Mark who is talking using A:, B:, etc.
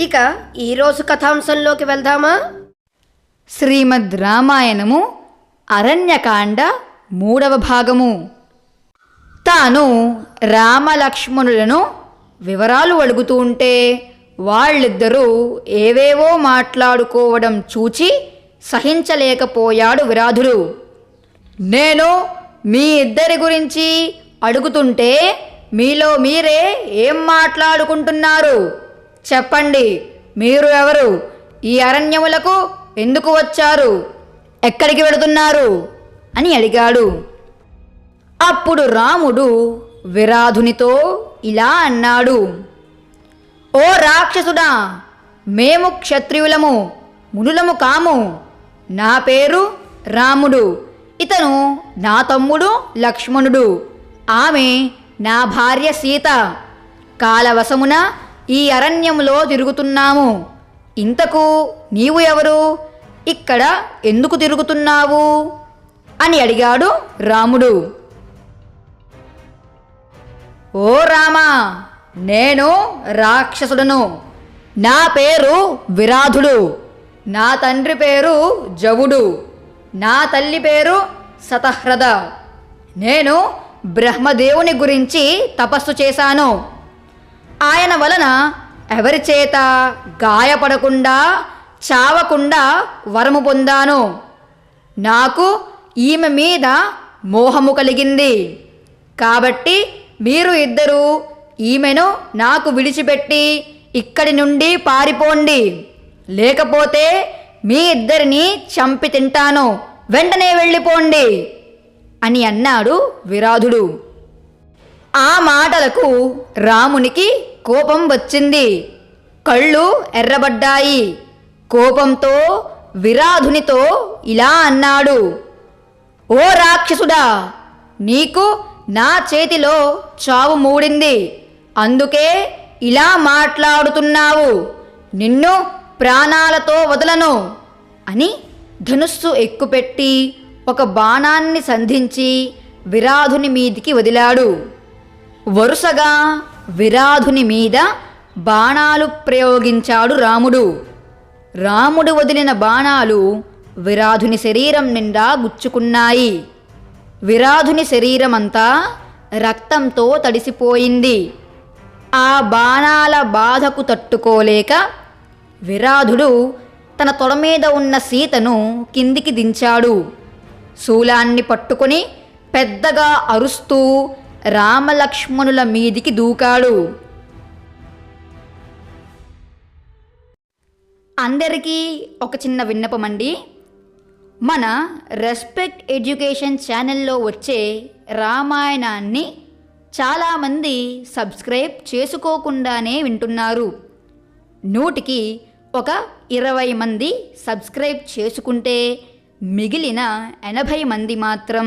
A: ఇక ఈరోజు కథాంశంలోకి వెళ్దామా?
B: శ్రీమద్ రామాయణము అరణ్యకాండ మూడవ భాగము. తాను రామలక్ష్మణులను వివరాలు అడుగుతూ ఉంటే వాళ్ళిద్దరూ ఏవేవో మాట్లాడుకోవడం చూచి సహించలేకపోయాడు విరాధుడు. నేను మీ ఇద్దరి గురించి అడుగుతుంటే మీలో మీరే ఏం మాట్లాడుకుంటున్నారు? చెప్పండి మీరు ఎవరు? ఈ అరణ్యములకు ఎందుకు వచ్చారు? ఎక్కడికి వెళుతున్నారు? అని అడిగాడు. అప్పుడు రాముడు విరాధునితో ఇలా అన్నాడు ఓ రాక్షసుడా మేము క్షత్రియులము మునులము కాము. నా పేరు రాముడు ఇతను నా తమ్ముడు లక్ష్మణుడు. ఆమె నా భార్య సీత. కాలవశమున ఈ అరణ్యములో తిరుగుతున్నాము. ఇంతకు నీవు ఎవరు? ఇక్కడ ఎందుకు తిరుగుతున్నావు? అని అడిగాడు రాముడు. ఓ రామా నేను రాక్షసుడను. నా పేరు విరాధుడు. నా తండ్రి పేరు జవుడు. నా తల్లి పేరు సతహ్రద. నేను బ్రహ్మదేవుని గురించి తపస్సు చేశాను. ఆయన వలన ఎవరి చేత గాయపడకుండా చావకుండా వరము పొందాను? నాకు ఈమె మీద మోహము కలిగింది. కాబట్టి మీరు ఇద్దరూ ఈమెను నాకు విడిచిపెట్టి ఇక్కడి నుండి పారిపోండి. లేకపోతే మీ ఇద్దరిని చంపి తింటాను. వెంటనే వెళ్ళిపోండి అని అన్నాడు విరాధుడు. ఆ మాటలకు రామునికి కోపం వచ్చింది. కళ్ళు ఎర్రబడ్డాయి. కోపంతో విరాధునితో ఇలా అన్నాడు. ఓ రాక్షసుడా నీకు నా చేతిలో చావు మూడింది. అందుకే ఇలా మాట్లాడుతున్నావు. నిన్ను ప్రాణాలతో వదలను అని ధనుస్సు ఎక్కుపెట్టి ఒక బాణాన్ని సంధించి విరాధుని మీదికి వదిలాడు. వరుసగా విరాధుని మీద బాణాలు ప్రయోగించాడు రాముడు. రాముడు వదిలిన బాణాలు విరాధుని శరీరం నిండా గుచ్చుకున్నాయి. విరాధుని శరీరమంతా రక్తంతో తడిసిపోయింది. ఆ బాణాల బాధకు తట్టుకోలేక విరాధుడు తన తొడ మీద ఉన్న సీతను కిందికి దించాడు. శూలాన్ని పట్టుకొని పెద్దగా అరుస్తూ రామలక్ష్మణుల మీదికి దూకాడు. అందరికీ ఒక చిన్న విన్నపం అండి మన రెస్పెక్ట్ ఎడ్యుకేషన్ ఛానల్లో వచ్చే రామాయణాన్ని చాలామంది సబ్స్క్రైబ్ చేసుకోకుండానే వింటున్నారు. నూటికి ఒక ఇరవై మంది సబ్స్క్రైబ్ చేసుకుంటే మిగిలిన ఎనభై మంది మాత్రం